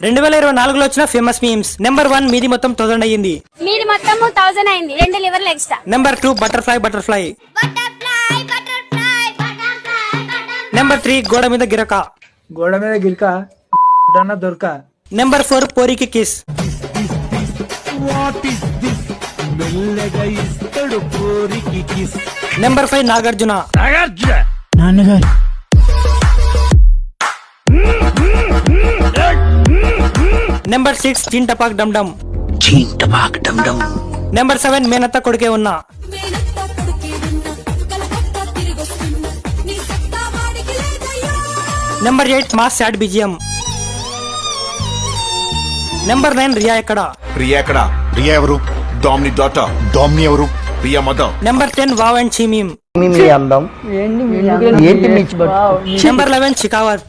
రెండు వేల ఇరవై నాలుగులో వచ్చిన ఫేమస్ మీమ్స్ నెంబర్ వన్ మీది మొత్తం థౌసండ్ అయ్యింది. మీది మొత్తము థౌసండ్ అయింది. రెండు లివర్లు extra number two butterfly butterfly number three గోడ మీద గిరక. గోడ మీద గిరిక దొరక. నెంబర్ ఫోర్ పోరికి కిస్ నెంబర్ ఫైవ్ నాగార్జున? నాన్నగారు. నెంబర్ సిక్స్ చిన్ టపాక్ డమ్ డమ్ నెంబర్ సెవెన్ మేనత్త కొడుకే ఉన్నా number eight mass sad BGM number nine Riya ఎక్కడ ప్రియా ఎక్కడ రియా ఎవరు? డామ్ని డాటర్ డామ్ని ఎవరు? Priya mother number ten wow and చీమీమ్ మీ అందం? ఏంటి నెంబర్ లెవెన్ చికావత్